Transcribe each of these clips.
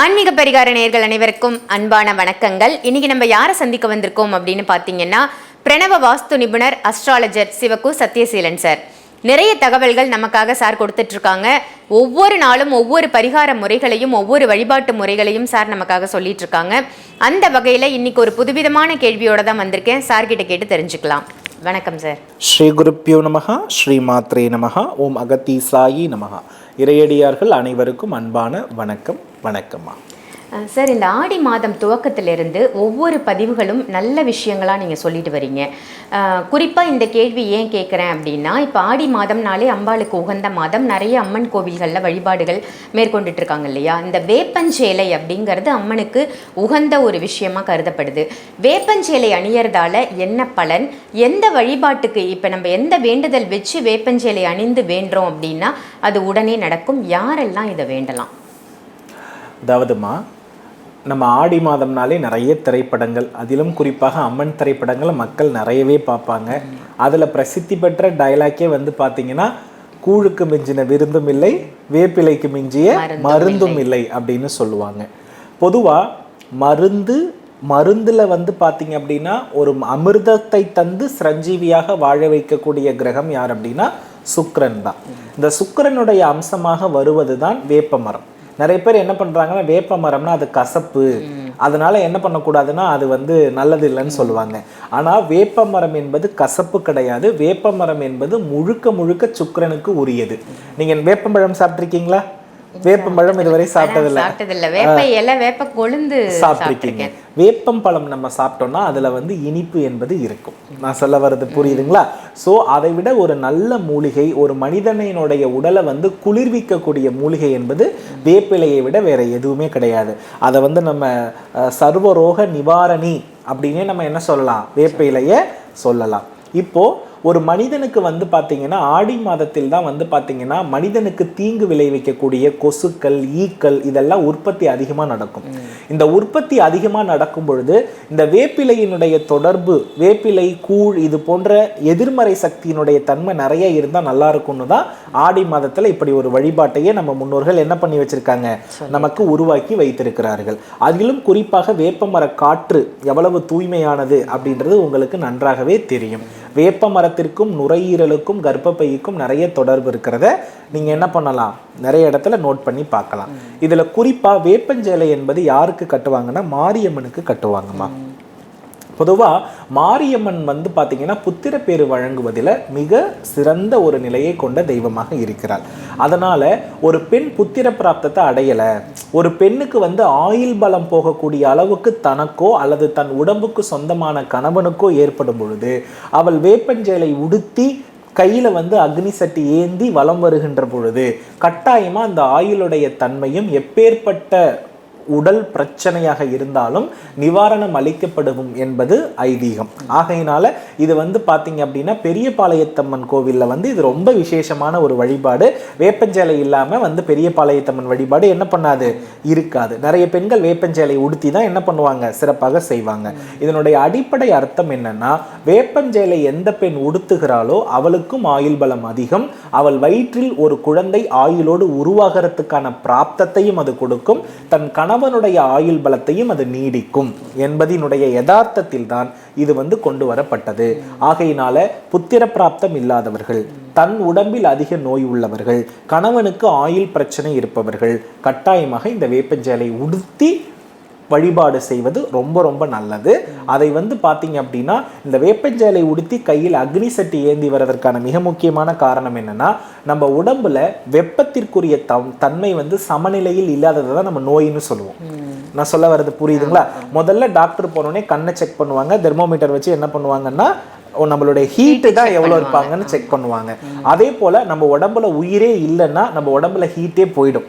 ஆன்மீக பரிகார நேர்கள் அனைவருக்கும் அன்பான வணக்கங்கள். இன்னைக்கு நம்ம யாரை சந்திக்க வந்திருக்கோம் அப்படின்னு பார்த்தீங்கன்னா பிரணவ வாஸ்து நிபுணர் அஸ்ட்ராலஜர் சிவகு சத்யசீலன் சார். நிறைய தகவல்கள் நமக்காக சார் கொடுத்துட்ருக்காங்க. ஒவ்வொரு நாளும் ஒவ்வொரு பரிகார முறைகளையும் ஒவ்வொரு வழிபாட்டு முறைகளையும் சார் நமக்காக சொல்லிட்டு இருக்காங்க அந்த வகையில் இன்னைக்கு ஒரு புதுவிதமான கேள்வியோட தான் வந்திருக்கேன். சார்கிட்ட கேட்டு தெரிஞ்சுக்கலாம். வணக்கம் சார். ஸ்ரீ குருப்பியோ நமகா ஸ்ரீ மாத்ரே நமகா ஓம் அகத்தீசாயி நமகா இறையடியார்கள் அனைவருக்கும் அன்பான வணக்கம் வணக்கம்மா. சார் இந்த ஆடி மாதம் துவக்கத்திலிருந்து ஒவ்வொரு பதிவுகளும் நல்ல விஷயங்களாக நீங்கள் சொல்லிட்டு வரீங்க. குறிப்பாக இந்த கேள்வி ஏன் கேட்குறேன் அப்படின்னா இப்போ ஆடி மாதம்னாலே அம்பாளுக்கு உகந்த மாதம். நிறைய அம்மன் கோவில்களில் வழிபாடுகள் மேற்கொண்டுட்டு இருக்காங்க இல்லையா? இந்த வேப்பஞ்சேலை அப்படிங்கிறது அம்மனுக்கு உகந்த ஒரு விஷயமாக கருதப்படுது. வேப்பஞ்சேலை அணியறதால என்ன பலன்? எந்த வழிபாட்டுக்கு இப்போ நம்ம எந்த வேண்டுதல் வச்சு வேப்பஞ்சேலை அணிந்து வேண்டுறோம் அப்படின்னா அது உடனே நடக்கும். யாரெல்லாம் இதை வேண்டலாம்? அதாவதுமா நம்ம ஆடி மாதம்னாலே நிறைய திரைப்படங்கள். அதிலும் குறிப்பாக அம்மன் திரைப்படங்களை மக்கள் நிறையவே பார்ப்பாங்க. அதில் பிரசித்தி பெற்ற டயலாக்கே வந்து பார்த்தீங்கன்னா கூழுக்கு மிஞ்சின விருந்தும் இல்லை வேப்பிலைக்கு மிஞ்சிய மருந்தும் இல்லை. அப்படின்னு சொல்லுவாங்க. பொதுவாக மருந்து மருந்தில் வந்து பார்த்தீங்க அப்படின்னா ஒரு அமிர்தத்தை தந்து சிரஞ்சீவியாக வாழ வைக்கக்கூடிய கிரகம் யார் அப்படின்னா சுக்கிரன் தான். இந்த சுக்கிரனுடைய அம்சமாக வருவது தான் வேப்ப மரம். நிறைய பேர் என்ன பண்றாங்கன்னா வேப்ப மரம்னா அது கசப்பு. அதனால என்ன பண்ணக்கூடாதுன்னா அது வந்து நல்லது இல்லைன்னு சொல்லுவாங்க. ஆனா வேப்ப மரம் என்பது கசப்பு கிடையாது. வேப்ப மரம் என்பது முழுக்க முழுக்க சுக்கிரனுக்கு உரியது. நீங்க வேப்பம்பழம் சாப்பிட்ருக்கீங்களா வேப்பம்பழம் இதுவரை சாப்பிட்டதில்ல. சாப்பிட்டதில்ல. வேப்ப இலை வேப்ப கொழுந்து சாப்பிட்ருக்கீங்க வேப்பம் பழம் நம்ம சாப்பிட்டோம்னா அதுல வந்து இனிப்பு என்பது இருக்கும். நான் சொல்ல வர்றது புரியுதுங்களா? சோ அதை விட ஒரு நல்ல மூலிகை ஒரு மனிதனினுடைய உடலை வந்து குளிர்விக்கக்கூடிய மூலிகை என்பது வேப்பிலையை விட வேற எதுவுமே கிடையாது. அதை வந்து நம்ம சர்வரோக நிவாரணி அப்படின்னே நம்ம என்ன சொல்லலாம்? வேப்ப இலையை சொல்லலாம். இப்போ ஒரு மனிதனுக்கு வந்து பார்த்தீங்கன்னா ஆடி மாதத்தில் தான் வந்து பார்த்தீங்கன்னா மனிதனுக்கு தீங்கு விளைவிக்கக்கூடிய கொசுக்கள் ஈக்கள் இதெல்லாம் உற்பத்தி அதிகமாக நடக்கும். இந்த உற்பத்தி அதிகமாக நடக்கும் பொழுது இந்த வேப்பிலையினுடைய தொடர்பு வேப்பிலை கூழ் இது போன்ற எதிர்மறை சக்தியினுடைய தன்மை நிறைய இருந்தால் நல்லா இருக்கும்னு தான் ஆடி மாதத்தில் இப்படி ஒரு வழிபாட்டையே நம்ம முன்னோர்கள் என்ன பண்ணி வச்சிருக்காங்க? நமக்கு உருவாக்கி வைத்திருக்கிறார்கள். அதிலும் குறிப்பாக வேப்பமர காற்று எவ்வளவு தூய்மையானது அப்படின்றது உங்களுக்கு நன்றாகவே தெரியும். வேப்ப மரத்திற்கும் நுரையீரலுக்கும் கர்ப்பப்பைக்கும் நிறைய தொடர்பு இருக்கிறத நீங்க என்ன பண்ணலாம்? நிறைய இடத்துல நோட் பண்ணி பார்க்கலாம். இதுல குறிப்பா வேப்பஞ்சேலை என்பது யாருக்கு கட்டுவாங்கன்னா மாரியம்மனுக்கு கட்டுவாங்கம்மா. பொதுவாக மாரியம்மன் வந்து பார்த்தீங்கன்னா புத்திரப்பேறு வழங்குவதில் மிக சிறந்த ஒரு நிலையை கொண்ட தெய்வமாக இருக்கிறாள். அதனால் ஒரு பெண் புத்திர பிராப்தத்தை அடையலை ஒரு பெண்ணுக்கு வந்து ஆயுள் பலம் போகக்கூடிய அளவுக்கு தனக்கோ அல்லது தன் உடம்புக்கு சொந்தமான கணவனுக்கோ ஏற்படும் பொழுது அவள் வேப்பஞ்சேலை உடுத்தி கையில் வந்து அக்னி சட்டி ஏந்தி வலம் வருகின்ற பொழுது கட்டாயமாக அந்த ஆயுளுடைய தன்மையும் எப்பேற்பட்ட உடல் பிரச்சனையாக இருந்தாலும் நிவாரணம் அளிக்கப்படும் என்பது ஐதீகம். ஆகையினால இது வந்து பார்த்தீங்க அப்படின்னா பெரிய பாளையத்தம்மன் கோவில்ல வந்து இது ரொம்ப விசேஷமான ஒரு வழிபாடு. வேப்பஞ்சேலை இல்லாமல் வந்து பெரிய பாளையத்தம்மன் வழிபாடு என்ன பண்ணாது? இருக்காது. நிறைய பெண்கள் வேப்பஞ்சேலை உடுத்தி தான் என்ன பண்ணுவாங்க? சிறப்பாக செய்வாங்க. இதனுடைய அடிப்படை அர்த்தம் என்னன்னா வேப்பஞ்சேலை எந்த பெண் உடுத்துகிறாளோ அவளுக்கும் ஆயுள் பலம் அதிகம். அவள் வயிற்றில் ஒரு குழந்தை ஆயுளோடு உருவாகிறதுக்கான பிராப்தத்தையும் அது கொடுக்கும். தன் கணவனுடைய ஆயுள் பலத்தையும் அது நீடிக்கும் என்பதினுடைய யதார்த்தத்தில் தான் இது வந்து கொண்டு வரப்பட்டது. ஆகையினால புத்திர பிராப்தம் இல்லாதவர்கள் தன் உடம்பில் அதிக நோய் உள்ளவர்கள் கணவனுக்கு ஆயுள் பிரச்சனை இருப்பவர்கள் கட்டாயமாக இந்த வேப்பஞ்சேலை உடுத்தி வழிபாடு செய்வது ரொம்ப ரொம்ப நல்லது. அதை வந்து பார்த்தீங்க அப்படின்னா இந்த வேப்பஞ்சேலை உடுத்தி கையில் அக்னி சட்டி ஏந்தி வர்றதற்கான மிக முக்கியமான காரணம் என்னன்னா நம்ம உடம்புல வெப்பத்திற்குரிய தம் தன்மை வந்து சமநிலையில் இல்லாததை தான் நம்ம நோயின்னு சொல்லுவோம். நான் சொல்ல வர்றது புரியுதுங்களா? முதல்ல டாக்டர் போனோடனே கண்ணை செக் பண்ணுவாங்க. தெர்மோமீட்டர் வச்சு என்ன பண்ணுவாங்கன்னா நம்மளுடைய ஹீட்டு தான் எவ்வளோ இருப்பாங்கன்னு செக் பண்ணுவாங்க. அதே போல நம்ம உடம்புல உயிரே இல்லைன்னா நம்ம உடம்புல ஹீட்டே போயிடும்.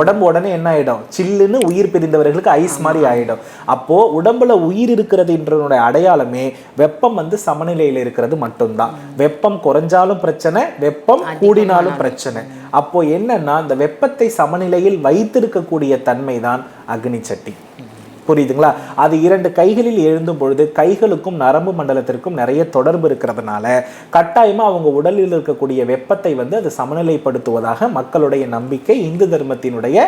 உடம்பு உடனே என்ன ஆயிடும்? சில்லுன்னு உயிர் பிரிந்தவர்களுக்கு ஐஸ் மாதிரி ஆயிடும். அப்போ உடம்புல உயிர் இருக்கிறதுன்றனுடைய அடையாளமே வெப்பம் வந்து சமநிலையில் இருக்கிறது மட்டும்தான். வெப்பம் குறைஞ்சாலும் பிரச்சனை வெப்பம் கூடினாலும் பிரச்சனை. அப்போ என்னன்னா இந்த வெப்பத்தை சமநிலையில் வைத்திருக்கக்கூடிய தன்மை தான் அக்னி சட்டி. புரியுதுங்களா? அது இரண்டு கைகளில் எழுந்தும் பொழுது கைகளுக்கும் நரம்பு மண்டலத்திற்கும் நிறைய தொடர்பு இருக்கிறதுனால கட்டாயமா அவங்க உடலில் இருக்கக்கூடிய வெப்பத்தை வந்து அது சமநிலைப்படுத்துவதாக மக்களுடைய நம்பிக்கை இந்து தர்மத்தினுடைய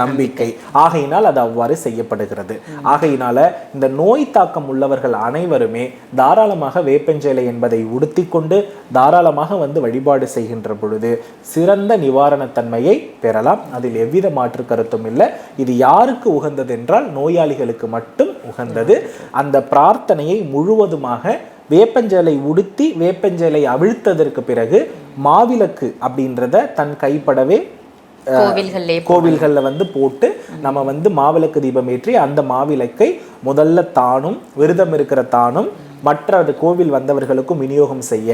நம்பிக்கை. ஆகையினால் அது அவ்வாறு செய்யப்படுகிறது. ஆகையினால இந்த நோய் தாக்கம் உள்ளவர்கள் அனைவருமே தாராளமாக வேப்பஞ்சேலை என்பதை உடுத்தி கொண்டு தாராளமாக வந்து வழிபாடு செய்கின்ற பொழுது சிறந்த நிவாரணத்தன்மையை பெறலாம். அதில் எவ்வித மாற்று கருத்தும் இல்லை. இது யாருக்கு உகந்தது என்றால் நோயாளிகள் நோயாளிகளுக்கு மட்டும் உகந்தது. அந்த பிரார்த்தனையை முழுவதுமாக வேப்பஞ்சேலை உடுத்தி வேப்பஞ்சேலை அவிழ்த்ததற்கு பிறகு மாவிளக்கு அப்படின்றத தன் கைப்படவே கோவில்கள்லே வந்து போட்டு நம்ம வந்து மாவிளக்கு தீபம் ஏற்றி அந்த மாவிளக்கை முதல்ல தானும் விரதம் இருக்கிற தானும் மற்ற கோவில் வந்தவர்களுக்கும் விநியோகம் செய்ய.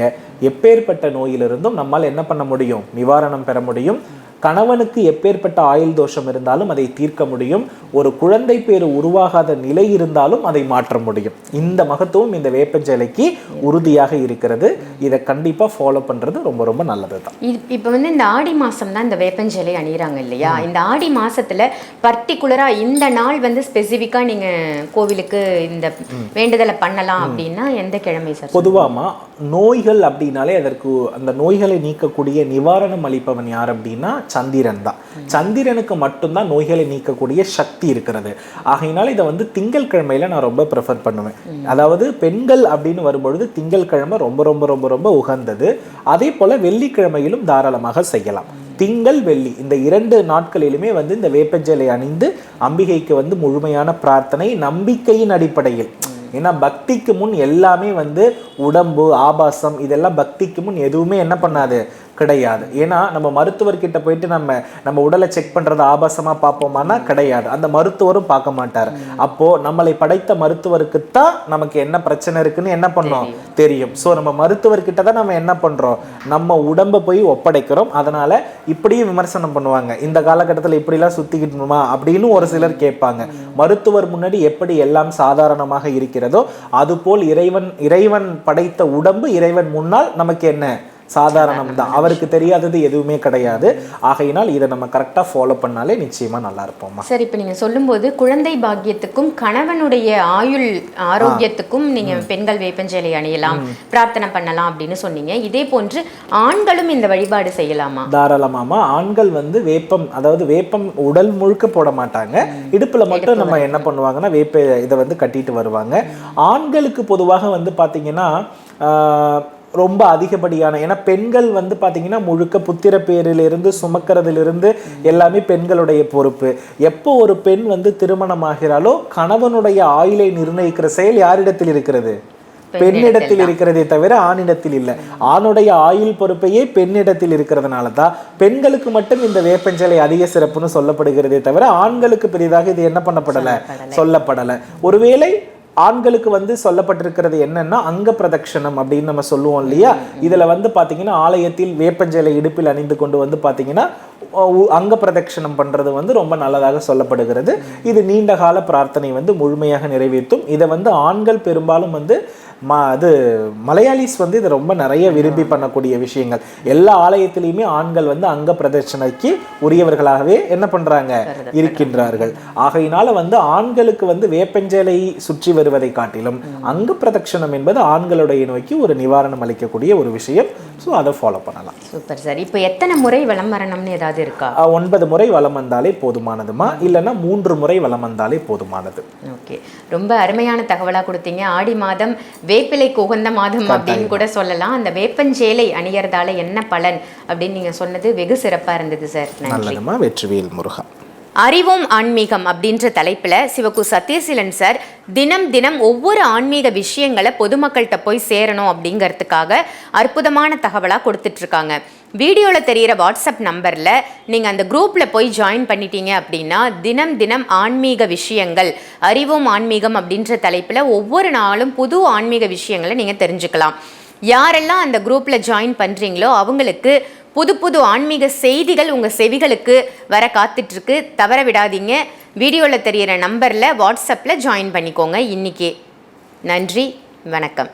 எப்பேற்பட்ட நோயிலிருந்தும் நம்மால் என்ன பண்ண முடியும்? நிவாரணம் பெற முடியும்? கணவனுக்கு எப்பேற்பட்ட ஆயுள் தோஷம் இருந்தாலும் அதை தீர்க்க முடியும். ஒரு குழந்தை பேரு உருவாகாத நிலை இருந்தாலும் அதை மாற்ற முடியும். இந்த மகத்துவம் இந்த வேப்பஞ்சேலைக்கு உறுதியாக இருக்கிறது. இதை கண்டிப்பா ஃபாலோ பண்றது ரொம்ப ரொம்ப நல்லது தான் இப்போ வந்து இந்த ஆடி மாசம் தான் இந்த வேப்பஞ்சேலை அணியிறாங்க இல்லையா? இந்த ஆடி மாசத்துல பர்டிகுலரா இந்த நாள் வந்து ஸ்பெசிஃபிக்கா நீங்க கோவிலுக்கு இந்த வேண்டுதலை பண்ணலாம் அப்படின்னா எந்த கிழமை சார்? பொதுவாமா நோய்கள் அப்படின்னாலே அதற்கு அந்த நோய்களை நீக்கக்கூடிய நிவாரணம் அளிப்பவன் யார் அப்படின்னா சந்திரன் தான் சந்திரனுக்கு மட்டும்தான் நோய்களை நீக்கக்கூடிய சக்தி இருக்கிறது. ஆகையினால இதை வந்து திங்கட்கிழமையில நான் ரொம்ப ப்ரிஃபர் பண்ணுவேன். அதாவது பெண்கள் அப்படின்னு வரும்பொழுது திங்கட்கிழமை ரொம்ப ரொம்ப ரொம்ப ரொம்ப உகந்தது. அதே போல வெள்ளிக்கிழமையிலும் தாராளமாக செய்யலாம். திங்கள் வெள்ளி இந்த இரண்டு நாட்களிலுமே வந்து இந்த வேப்பஞ்சலை அணிந்து அம்பிகைக்கு வந்து முழுமையான பிரார்த்தனை நம்பிக்கையின் அடிப்படையில். ஏன்னா பக்திக்கு முன் எல்லாமே வந்து உடம்பு ஆபாசம் இதெல்லாம் பக்திக்கு முன் எதுவுமே என்ன பண்ணாது. கிடையாது. ஏன்னா நம்ம மருத்துவர்கிட்ட போயிட்டு நம்ம நம்ம உடலை செக் பண்றது ஆபாசமா பார்ப்போமானா கிடையாது. அந்த மருத்துவரும் பார்க்க மாட்டார். அப்போ நம்மளை படைத்த மருத்துவருக்குத்தான் நமக்கு என்ன பிரச்சனை இருக்குன்னு என்ன பண்ணோம்? தெரியும். ஸோ நம்ம மருத்துவர்கிட்ட தான் நம்ம என்ன பண்றோம்? நம்ம உடம்பை போய் ஒப்படைக்கிறோம். அதனால இப்படியும் விமர்சனம் பண்ணுவாங்க. இந்த காலகட்டத்தில் இப்படிலாம் சுத்திக்கிட்டுமா? அப்படின்னு ஒரு சிலர் கேட்பாங்க. மருத்துவர் முன்னாடி எப்படி எல்லாம் சாதாரணமாக இருக்கிறதோ அதுபோல் இறைவன் இறைவன் படைத்த உடம்பு இறைவன் முன்னால் நமக்கு என்ன? சாதாரணம் தான் அவருக்கு தெரியாதது எதுவுமே கிடையாது. ஆகையினால் இதை நம்ம கரெக்டாக ஃபாலோ பண்ணாலே நிச்சயமா நல்லா இருப்போம்மா. சார் இப்போ நீங்க சொல்லும்போது குழந்தை பாக்கியத்துக்கும் கணவனுடைய ஆயுள் ஆரோக்கியத்துக்கும் நீங்க பெண்கள் வேப்பஞ்சேலை அணியலாம் பிரார்த்தனை பண்ணலாம் அப்படின்னு சொன்னீங்க. இதே போன்று ஆண்களும் இந்த வழிபாடு செய்யலாமா? தாராளமாமா ஆண்கள் வந்து வேப்பம் அதாவது வேப்பம் உடல் முழுக்க போட மாட்டாங்க. இடுப்புல மட்டும் நம்ம என்ன பண்ணுவாங்கன்னா வேப்ப இதை வந்து கட்டிட்டு வருவாங்க. ஆண்களுக்கு பொதுவாக வந்து பாத்தீங்கன்னா ஆஹ், ரொம்ப அதிகப்படியான ஏன்னா பெண்கள் வந்து பாத்தீங்கன்னா முழுக்க புத்திர பேரிலிருந்து சுமக்கிறதிலிருந்து எல்லாமே பெண்களுடைய பொறுப்பு. எப்போ ஒரு பெண் வந்து திருமணமாகிறாளோ கணவனுடைய ஆயுளை நிர்ணயிக்கிற செயல் யாரிடத்தில் இருக்கிறது? பெண்ணிடத்தில் இருக்கிறதே தவிர ஆணிடத்தில் இல்லை. ஆணுடைய ஆயுள் பொறுப்பையே பெண்ணிடத்தில் இருக்கிறதுனால தான். பெண்களுக்கு மட்டும் இந்த வேப்பஞ்சலை அதிக சிறப்புன்னு சொல்லப்படுகிறதே தவிர ஆண்களுக்கு பெரிதாக இது என்ன பண்ணப்படலை? சொல்லப்படலை. ஒருவேளை ஆண்களுக்கு வந்து சொல்லப்பட்டிருக்கிறது என்னன்னா அங்க பிரதட்சணம் அப்படின்னு நம்ம சொல்லுவோம் இல்லையா? இதுல வந்து பாத்தீங்கன்னா ஆலயத்தில் வேப்பஞ்சலை இடுப்பில் அணிந்து கொண்டு வந்து பாத்தீங்கன்னா அங்க பிரதட்சணம் பண்றது வந்து ரொம்ப நல்லதாக சொல்லப்படுகிறது. இது நீண்ட கால பிரார்த்தனை வந்து முழுமையாக நிறைவேற்றும். இதை வந்து ஆண்கள் பெரும்பாலும் வந்து ம அது மலையாளிஸ் வந்து இதை ரொம்ப நிறைய விரும்பி பண்ணக்கூடிய விஷயங்கள். எல்லா ஆலயத்திலையுமே ஆண்கள் வந்து அங்க பிரதட்சணைக்கு உரியவர்களாகவே என்ன பண்றாங்க? இருக்கின்றார்கள். ஆகையினால வந்து ஆண்களுக்கு வந்து வேப்பஞ்சேலை சுற்றி வருவதை காட்டிலும் அங்க பிரதட்சணம் என்பது ஆண்களுடைய நோய்க்கு ஒரு நிவாரணம் அளிக்கக்கூடிய ஒரு விஷயம். ஸோ அதை ஃபாலோ பண்ணலாம். சூப்பர் சார் இப்போ எத்தனை முறை வலம் வரணும்னு ஏதாவது இருக்கா? ஒன்பது முறை வலம் வந்தாலே போதுமானதுமா? இல்லைன்னா மூன்று முறை வலம் வந்தாலே போதுமானது. ஓகே ரொம்ப அருமையான தகவலா கொடுத்தீங்க. ஆடி மாதம் வேப்பிலைக்கு உகந்த மாதம் அப்படின்னு கூட சொல்லலாம். அந்த வேப்பஞ்சேலை அணியறதால என்ன பலன் அப்படின்னு நீங்க சொன்னது வெகு சிறப்பா இருந்தது சார் நல்லதுமா? வெற்றிவேல் முருகா. அறிவும் ஆன்மீகம் அப்படின்ற தலைப்பில் சிவகு சத்யசீலன் சார் தினம் தினம் ஒவ்வொரு ஆன்மீக விஷயங்களை பொதுமக்கள்கிட்ட போய் சேரணும் அப்படிங்கிறதுக்காக அற்புதமான தகவலாக கொடுத்துட்ருக்காங்க. வீடியோவில் தெரிகிற வாட்ஸ்அப் நம்பரில் நீங்கள் அந்த குரூப்பில் போய் ஜாயின் பண்ணிட்டீங்க அப்படின்னா தினம் தினம் ஆன்மீக விஷயங்கள் அறிவும் ஆன்மீகம் அப்படின்ற தலைப்பில் ஒவ்வொரு நாளும் புது ஆன்மீக விஷயங்களை நீங்கள் தெரிஞ்சுக்கலாம். யாரெல்லாம் அந்த குரூப்பில் ஜாயின் பண்ணுறீங்களோ அவங்களுக்கு புது புது ஆன்மீக செய்திகள் உங்கள் செவிகளுக்கு வர காத்துட்ருக்கு. தவற விடாதீங்க. வீடியோவில் தெரிகிற நம்பரில் வாட்ஸ்அப்பில் ஜாயின் பண்ணிக்கோங்க. இன்றைக்கி நன்றி. வணக்கம்.